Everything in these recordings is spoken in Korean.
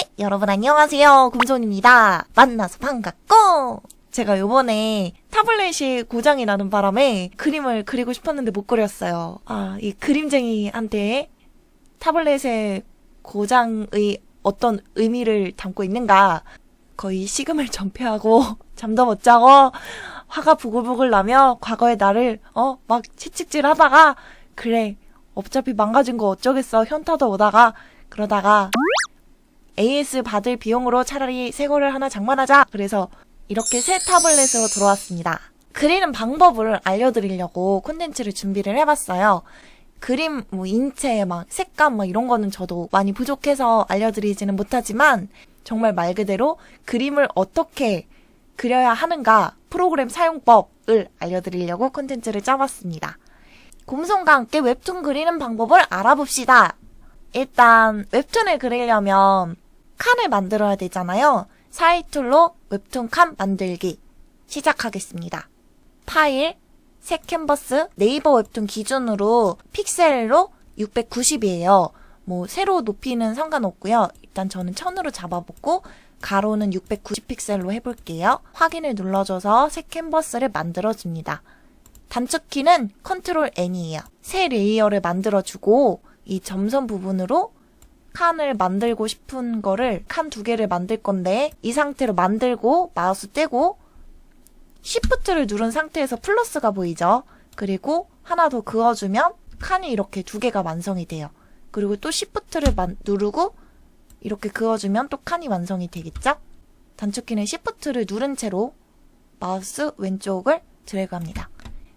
네, 여러분 안녕하세요. 금손입니다. 만나서 반갑고 제가 요번에 타블렛이 고장이 나는 바람에 그림을 그리고 싶었는데 못 그렸어요. 아, 이 그림쟁이한테 타블렛의 고장의 어떤 의미를 담고 있는가 거의 식음을 전폐하고 잠도 못 자고 화가 부글부글 나며 과거의 나를 어 막 채찍질 하다가 그래 어차피 망가진 거 어쩌겠어 현타도 오다가 그러다가 AS 받을 비용으로 차라리 새 거를 하나 장만하자 그래서 이렇게 새 타블렛으로 들어왔습니다 그리는 방법을 알려드리려고 콘텐츠를 준비를 해봤어요 그림 뭐 인체 막 색감 막 이런 거는 저도 많이 부족해서 알려드리지는 못하지만 정말 말 그대로 그림을 어떻게 그려야 하는가 프로그램 사용법을 알려드리려고 콘텐츠를 짜봤습니다. 곰손과 함께 웹툰 그리는 방법을 알아봅시다. 일단 웹툰을 그리려면 칸을 만들어야 되잖아요. 사이 툴로 웹툰 칸 만들기 시작하겠습니다. 파일, 새 캔버스, 네이버 웹툰 기준으로 픽셀로 690이에요. 뭐 세로 높이는 상관없고요. 일단 저는 1000으로 잡아보고 가로는 690 픽셀로 해볼게요. 확인을 눌러줘서 새 캔버스를 만들어줍니다. 단축키는 컨트롤 N이에요. 새 레이어를 만들어주고 이 점선 부분으로 칸을 만들고 싶은 거를 칸 두 개를 만들 건데 이 상태로 만들고 마우스 떼고 Shift를 누른 상태에서 플러스가 보이죠? 그리고 하나 더 그어주면 칸이 이렇게 두 개가 완성이 돼요. 그리고 또 만- 누르고 이렇게 그어주면 또 칸이 완성이 되겠죠? 단축키는 Shift를 누른 채로 마우스 왼쪽을 드래그합니다.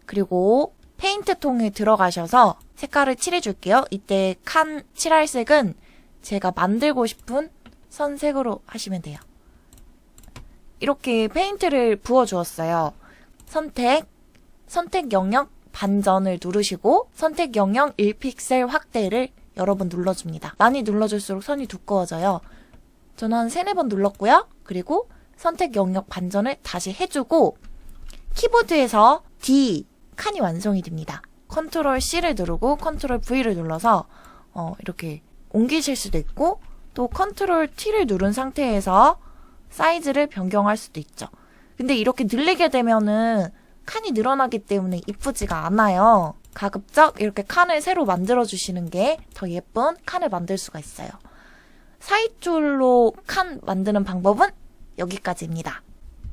그리고 페인트 통에 들어가셔서 색깔을 칠해줄게요. 이때 칸 칠할 색은 제가 만들고 싶은 선색으로 하시면 돼요. 이렇게 페인트를 부어주었어요. 선택, 선택 영역 반전을 누르시고 선택 영역 1픽셀 확대를 여러 번 눌러줍니다. 많이 눌러줄수록 선이 두꺼워져요. 저는 한 세네 번 눌렀고요. 그리고 선택 영역 반전을 다시 해주고 키보드에서 D 칸이 완성이 됩니다. 컨트롤 C를 누르고 컨트롤 V를 눌러서 어, 이렇게 옮기실 수도 있고 또 컨트롤 T를 누른 상태에서 사이즈를 변경할 수도 있죠. 근데 이렇게 늘리게 되면은 칸이 늘어나기 때문에 이쁘지가 않아요. 가급적 이렇게 칸을 새로 만들어 주시는 게 더 예쁜 칸을 만들 수가 있어요. 사이툴로 칸 만드는 방법은 여기까지입니다.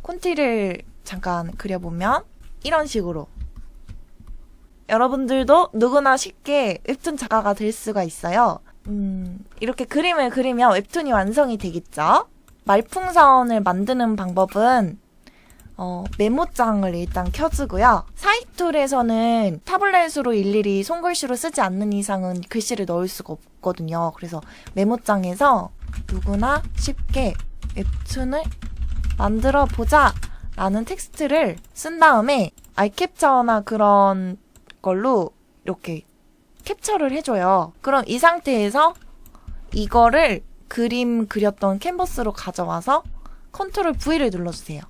콘티를 잠깐 그려보면 이런 식으로 여러분들도 누구나 쉽게 웹툰 작가가 될 수가 있어요. 음, 이렇게 그림을 그리면 웹툰이 완성이 되겠죠? 말풍선을 만드는 방법은 어, 메모장을 일단 켜주고요. 사이툴에서는 타블렛으로 일일이 손글씨로 쓰지 않는 이상은 글씨를 넣을 수가 없거든요. 그래서 메모장에서 누구나 쉽게 웹툰을 만들어 보자 라는 텍스트를 쓴 다음에 아이캡처나 그런 걸로 이렇게 캡처를 해줘요. 그럼 이 상태에서 이거를 그림 그렸던 캔버스로 가져와서 컨트롤 V를 눌러주세요.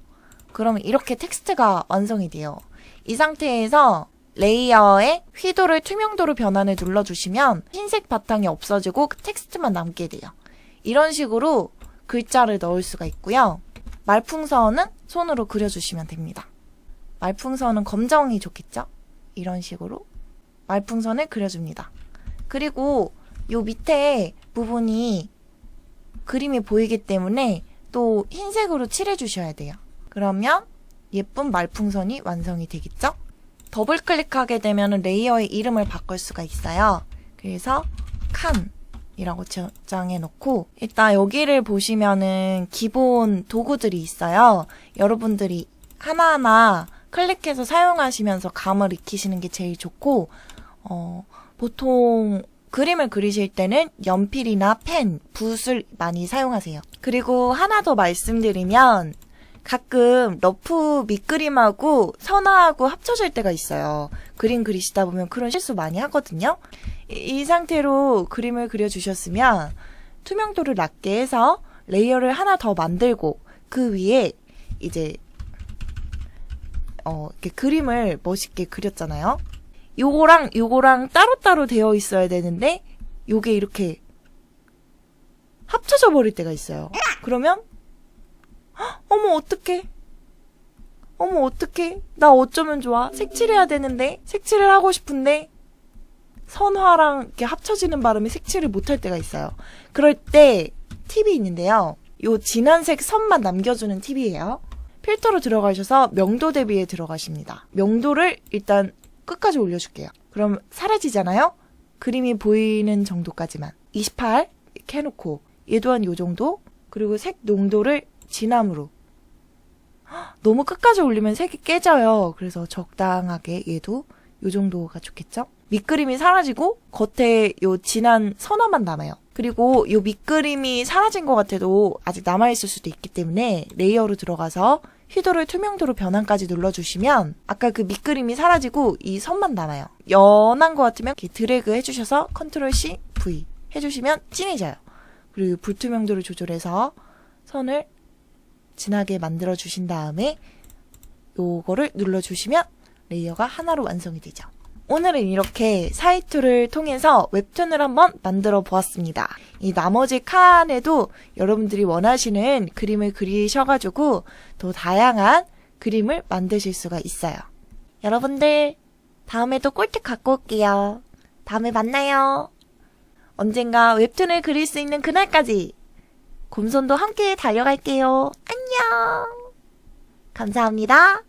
그러면 이렇게 텍스트가 완성이 돼요. 이 상태에서 레이어의 휘도를 투명도로 변환을 눌러주시면 흰색 바탕이 없어지고 그 텍스트만 남게 돼요. 이런 식으로 글자를 넣을 수가 있고요. 말풍선은 손으로 그려주시면 됩니다. 말풍선은 검정이 좋겠죠? 이런 식으로 말풍선을 그려줍니다. 그리고 요 밑에 부분이 그림이 보이기 때문에 또 흰색으로 칠해주셔야 돼요. 그러면 예쁜 말풍선이 완성이 되겠죠? 더블 클릭하게 되면 레이어의 이름을 바꿀 수가 있어요. 그래서 칸이라고 저장해 놓고 일단 여기를 보시면은 기본 도구들이 있어요. 여러분들이 하나하나 클릭해서 사용하시면서 감을 익히시는 게 제일 좋고 어, 보통 그림을 그리실 때는 연필이나 펜, 붓을 많이 사용하세요. 그리고 하나 더 말씀드리면 가끔 러프 밑그림하고 선화하고 합쳐질 때가 있어요. 그림 그리시다 보면 그런 실수 많이 하거든요. 이, 이 상태로 그림을 그려주셨으면 투명도를 낮게 해서 레이어를 하나 더 만들고 그 위에 이제 어, 이렇게 그림을 멋있게 그렸잖아요. 요거랑 요거랑 따로따로 되어 있어야 되는데 요게 이렇게 합쳐져 버릴 때가 있어요. 그러면 헉, 어머 어떡해? 어머 어떡해? 나 어쩌면 좋아? 색칠해야 되는데 색칠을 하고 싶은데 선화랑 이렇게 합쳐지는 바람에 색칠을 못할 때가 있어요. 그럴 때 팁이 있는데요. 요 진한색 선만 남겨주는 팁이에요. 필터로 들어가셔서 명도 대비에 들어가십니다. 명도를 일단 끝까지 올려줄게요. 그럼 사라지잖아요? 그림이 보이는 정도까지만. 28 이렇게 해놓고 얘도 한요 정도 그리고 색 농도를 진함으로 헉, 너무 끝까지 올리면 색이 깨져요. 그래서 적당하게 얘도 요 정도가 좋겠죠? 밑그림이 사라지고 겉에 요 진한 선화만 남아요. 그리고 요 밑그림이 사라진 것 같아도 아직 남아있을 수도 있기 때문에 레이어로 들어가서 휘도를 투명도로 변환까지 눌러주시면 아까 그 밑그림이 사라지고 이 선만 남아요. 연한 것 같으면 이렇게 드래그 해주셔서 컨트롤 C, V 해주시면 진해져요. 그리고 불투명도를 조절해서 선을 진하게 만들어 주신 다음에 요거를 눌러주시면 레이어가 하나로 완성이 되죠. 오늘은 이렇게 사이토를 통해서 웹툰을 한번 만들어 보았습니다. 이 나머지 칸에도 여러분들이 원하시는 그림을 그리셔가지고 더 다양한 그림을 만드실 수가 있어요. 여러분들, 다음에도 꿀팁 갖고 올게요. 다음에 만나요. 언젠가 웹툰을 그릴 수 있는 그날까지 곰손도 함께 달려갈게요. 안녕! 감사합니다.